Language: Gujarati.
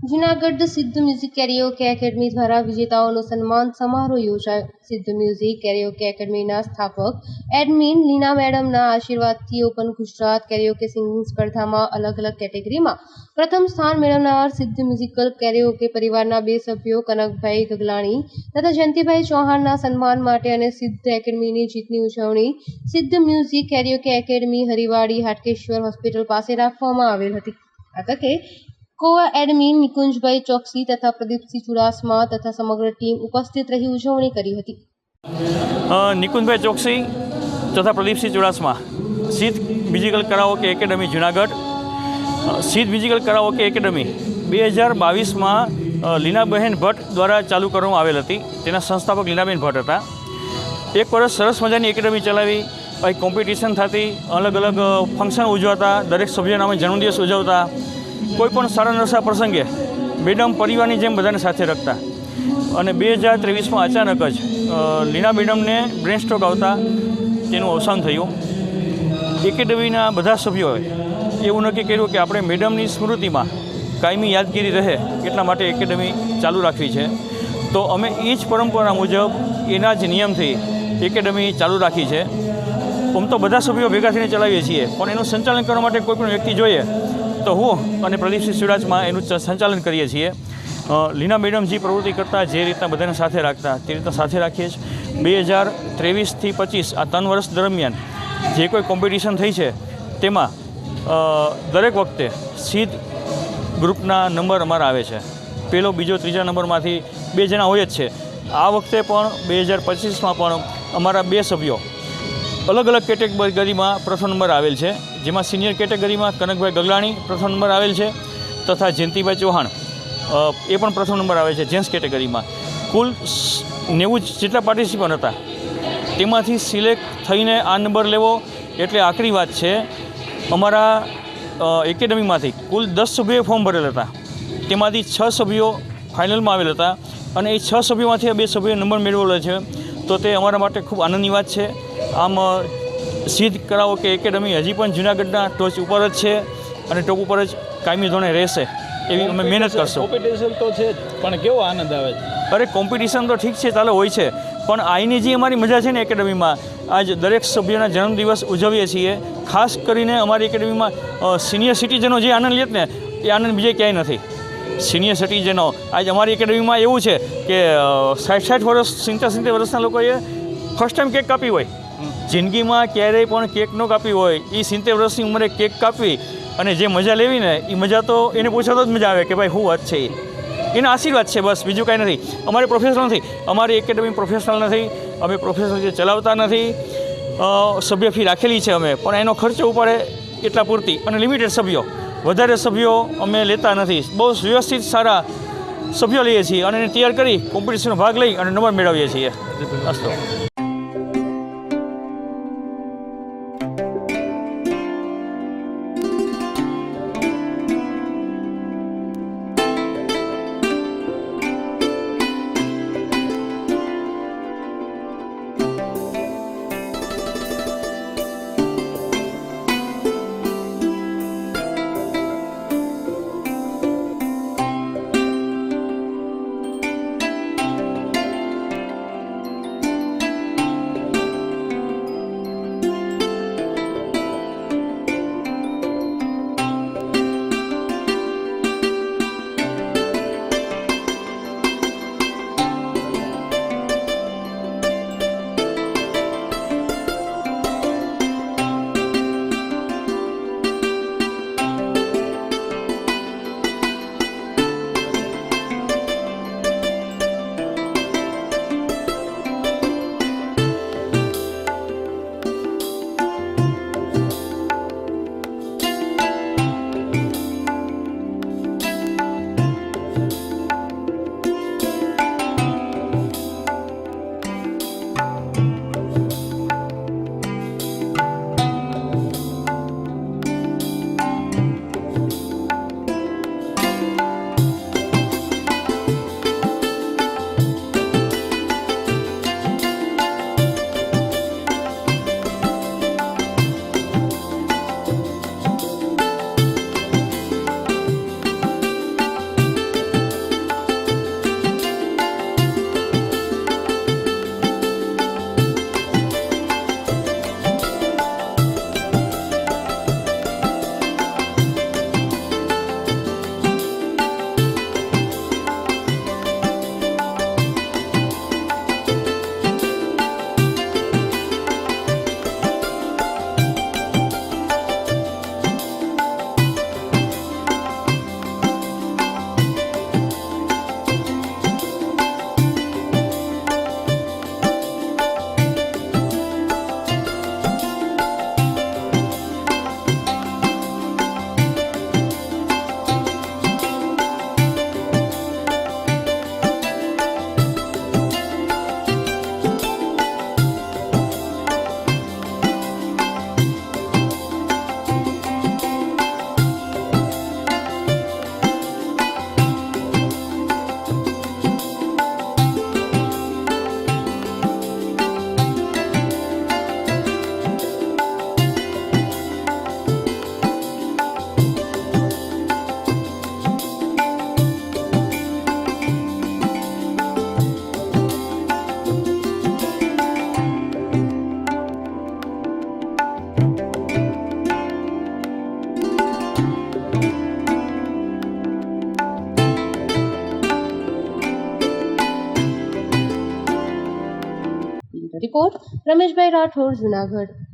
જૂનાગઢ સિદ્ધ મ્યુઝિક કેરિયોકે એકેડમી દ્વારા વિજેતાઓનો સન્માન સમારોહ યોજાયો. સિદ્ધ મ્યુઝિક કેરિયોકે એકેડમીના સ્થાપક એડમિન લીના મેડમના આશીર્વાદથી ઓપન ગુજરાત કેરિયોકે સિંગિંગ સ્પર્ધામાં અલગ અલગ કેટેગરીમાં પ્રથમ સ્થાન મેળવનાર સિદ્ધ મ્યુઝિકલ કેરિયોકે પરિવારના બે સભ્યો કનકભાઈ ગગલાણી તથા જયંતિભાઈ ચૌહાણના સન્માન માટે અને સિદ્ધ એકેડમીની જીતની ઉજવણી સિદ્ધ music karaoke academy Harivadi Hatkeshwar hospital પાસે રાખવામાં આવેલ હતી. આ તકે કોવા એડમિન નિકુંજભાઈ ચોકસી તથા પ્રદીપસિંહ ચુડાસમા તથા સમગ્ર ટીમ ઉપસ્થિત રહી ઉજવણી કરી હતી નિકુંજભાઈ ચોકસી તથા પ્રદીપસિંહ ચુડાસમા સિદ્ધ મ્યુઝિકલ કરાઓકે એકેડમી જુનાગઢ સિદ્ધ મ્યુઝિકલ કરાઓકે એકેડમી બે હજાર બાવીસમાં લીનાબહેન ભટ્ટ દ્વારા ચાલુ કરવામાં આવેલ હતી તેના સંસ્થાપક લીનાબેન ભટ્ટ હતા એક વર્ષ સરસ મજાની એકેડમી ચલાવી પછી કોમ્પિટિશન થતી અલગ અલગ ફંક્શન ઉજવાતા દરેક સભ્યના અમે જન્મદિવસ ઉજવતા કોઈ પણ સારા નરસા પ્રસંગે મેડમ પરિવારની જેમ બધાને સાથે રાખતા. અને બે હજાર ત્રેવીસમાં અચાનક જ લીના મેડમને બ્રેન સ્ટ્રોક આવતા તેનું અવસાન થયું. એકેડમીના બધા સભ્યોએ એવું નક્કી કર્યું કે આપણે મેડમની સ્મૃતિમાં કાયમી યાદગીરી રહે એટલા માટે એકેડમી ચાલુ રાખવી છે. તો અમે એ જ પરંપરા મુજબ એના જ નિયમથી એકેડમી ચાલુ રાખી છે. આમ તો બધા સભ્યો ભેગા થઈને ચલાવીએ છીએ, પણ એનું સંચાલન કરવા માટે કોઈ પણ વ્યક્તિ જોઈએ તો હું અને પ્રદીપસિંહ સિવરાજમાં એનું સંચાલન કરીએ છીએ. લીના મેડમ જે પ્રવૃત્તિ કરતા જે રીતના બધાને સાથે રાખતા, તે રીતના સાથે રાખીએ છીએ. બે હજાર ત્રેવીસથી પચીસ, આ ત્રણ વર્ષ દરમિયાન જે કોઈ કોમ્પિટિશન થઈ છે, તેમાં દરેક વખતે સીધ ગ્રુપના નંબર અમારા આવે છે. પહેલો બીજો, ત્રીજા નંબરમાંથી બે જણા હોય જ છે. આ વખતે પણ બે હજાર પચીસમાં પણ અમારા બે સભ્યો અલગ અલગ કેટેગરીમાં પ્રથમ નંબર આવેલ છે. જેમાં સિનિયર કેટેગરીમાં કનકભાઈ ગગલાણી પ્રથમ નંબર આવેલ છે તથા જયંતિભાઈ ચૌહાણ એ પણ પ્રથમ નંબર આવે છે જેન્ટ્સ કેટેગરીમાં. કુલ નેવું જેટલા પાર્ટિસિપન્ટ હતા, તેમાંથી સિલેક્ટ થઈને આ નંબર લેવો એટલે આખરી વાત છે. અમારા એકેડમીમાંથી કુલ દસ સભ્યોએ ફોર્મ ભરેલ હતા. તેમાંથી છ સભ્યો ફાઇનલમાં આવેલ હતા અને એ છ સભ્યોમાંથી આ બે સભ્યોએ નંબર મેળવેલો છે. તો તે અમારા માટે ખૂબ આનંદની વાત છે. આમ સિદ્ધ કરાવો કે એકેડમી હજી પણ જૂનાગઢના ટોચ ઉપર જ છે અને ટોપ ઉપર જ કાયમી ધોરણે રહેશે એવી અમે મહેનત કરશું. કોમ્પિટિશન તો છે જ પણ કેવો આનંદ આવે છે? અરે કોમ્પિટિશન તો ઠીક છે ચાલો હોય છે. પણ આઈની જે અમારી મજા છે ને એકેડમીમાં આજ દરેક સભ્યના જન્મદિવસ ઉજવીએ છીએ. ખાસ કરીને અમારી એકેડમીમાં સિનિયર સિટીઝનો જે આનંદ લે ને એ આનંદ બીજે ક્યાંય નથી. સિનિયર સિટીઝનો આજ અમારી એકેડમીમાં એવું છે કે સાઠ સાઠ વર્ષ સિત્તેર સિત્તેર વર્ષના લોકોએ ફર્સ્ટ ટાઈમ કેક કાપી હોય. જિંદગીમાં ક્યારેય પણ કેક ન કાપી હોય એ સિત્તેર વર્ષની ઉંમરે કેક કાપી અને જે મજા લેવી ને એ મજા તો એને પૂછાતો જ મજા આવે કે ભાઈ શું વાત છે એના આશીર્વાદ છે બસ, બીજું કાંઈ નથી. અમારે પ્રોફેશનલ નથી. અમારી એકેડમી પ્રોફેશનલ નથી. અમે પ્રોફેશનલ જે ચલાવતા નથી. સભ્ય ફી રાખેલી છે અમે, પણ એનો ખર્ચો ઉપાડે એટલા પૂરતી. અને લિમિટેડ સભ્યો. વધારે સભ્યો અમે લેતા નથી. બહુ વ્યવસ્થિત સારા સભ્યો લઈએ છીએ અને એને તૈયાર કરી કોમ્પિટિશનનો ભાગ લઈ અને નંબર મેળવીએ છીએ. અસ્તો. રિપોર્ટ રમેશભાઈ રાઠોડ જુનાગઢ